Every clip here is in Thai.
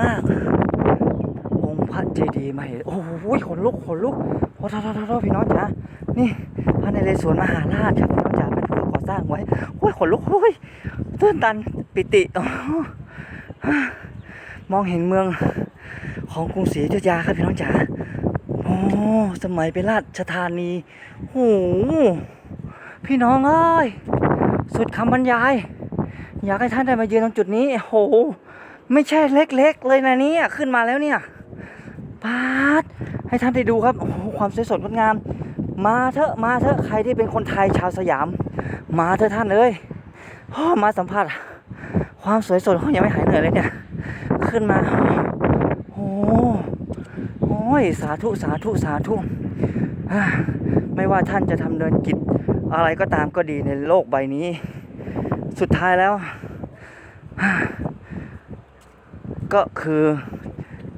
มาก องค์พระเจดีย์มาเห็นโอ้โหขนลุกขนลุกโอ้โทษโทษโทษพี่น้องจ๋านี่พระนเรศวรมหาราชครับพี่น้องจ๋าเป็นผู้ก่อสร้างไว้โอ้ยขนลุกโอ้ยตื่นตันปิติอมองเห็นเมืองของกรุงศรีอยุธยาครับพี่น้องจ๋าโอ้สมัยเป็นราชธานีโอ้โหพี่น้องเอ้ยสุดคำบรรยาย อยากให้ท่านได้มาเยือนตรงจุดนี้โอ้ ไม่ใช่เล็กๆเลยนะเนี่ยขึ้นมาแล้วเนี่ยปาดให้ท่านได้ดูครับโอ้โหความสวยสดงดงาม มาเถอะมาเถอะใครที่เป็นคนไทยชาวสยาม มาเถอะท่านเอ้ยพอมาสัมผัสความสวยสดเขายังไม่หายเหนื่อยเลยเนี่ย ขึ้นมาโอ้โหโอ้ยสาธุสาธุสาธุไม่ว่าท่านจะทำเนินกิจอะไรก็ตามก็ดีในโลกใบนี้ สุดท้ายแล้ว ก็คือ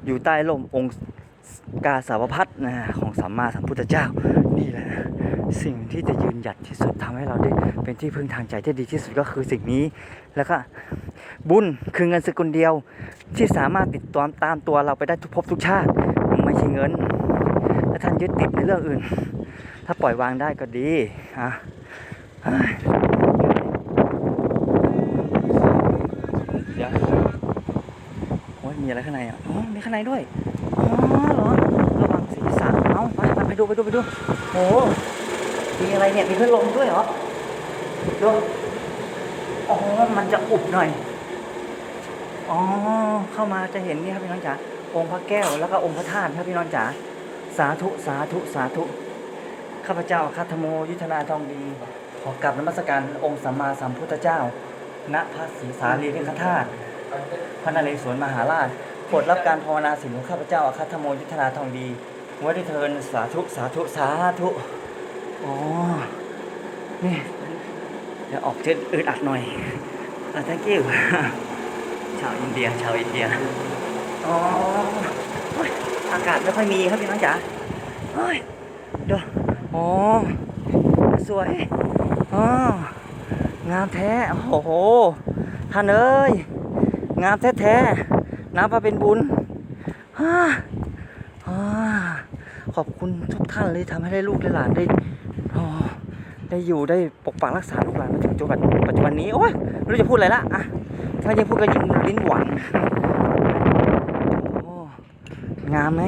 อยู่ใต้ร่มองค์กาสาวพัฒนะของสัมมาสัมพุทธเจ้านี่แหละสิ่งที่จะยืนหยัดที่สุดทำให้เราได้เป็นที่พึ่งทางใจที่ดีที่สุดก็คือสิ่งนี้ แล้วก็บุญคือเงินสกุลเดียวที่สามารถติดตามตามตัวเราไปได้ทุกภพทุกชาติไม่ใช่เงินถ้าท่านยึดติดในเรื่องอื่น ถ้าปล่อยวางได้ก็ดีอะเดี๋ยว มีอะไรข้างในอะอ๋อมีข้างในด้วยอ๋อเหรอระวังศีรษะเอาไปไปดูไปดูไปดูโอ้มีอะไรเนี่ยมีพัดลมด้วยเหรอดูอ๋อมันจะอุบหน่อยอ๋อเข้ามาจะเห็นนี่ครับพี่น้องจ๋าองค์พระแก้วแล้วก็องค์พระธาตุครับพี่น้องจ๋าสาธุสาธุสาธุข้าพเจ้าคัทโมยุทธนาทองดีขอกราบนมัสการองค์สัมมาสัมพุทธเจ้าณพระศรีสารีริกธาตุ พระนเรศวรมหาราชโปรดรับการภาวนาสิ่งของข้าพเจ้าอาคัตโมยุทธนาทองดีไว้ด้วยเทินสาธุสาธุสาธุอ๋อนี่เดี๋ยวออกเจ็ดอึดอัดหน่อยอะ thank you ชาวอินเดียชาวอินเดียอ๋ออ้ยอากาศไม่ค่อยมีครับพี่น้องจ๋าเฮ้ยดูอ๋อสวยอ๋องามแท้ โอ้โหท่านเอ้ย งามแท้ๆนับมาเป็นบุญขอบคุณทุกท่านเลยทำให้ได้ลูกได้หลานได้ได้อยู่ได้ปกปักรักษาลูกหลานมาถึงจุดปัจจุบันนี้โอ้ยไม่รู้จะพูดอะไรละอะถ้าจะพูดก็ยิ้มลิ้นหวานโอ้งามไหม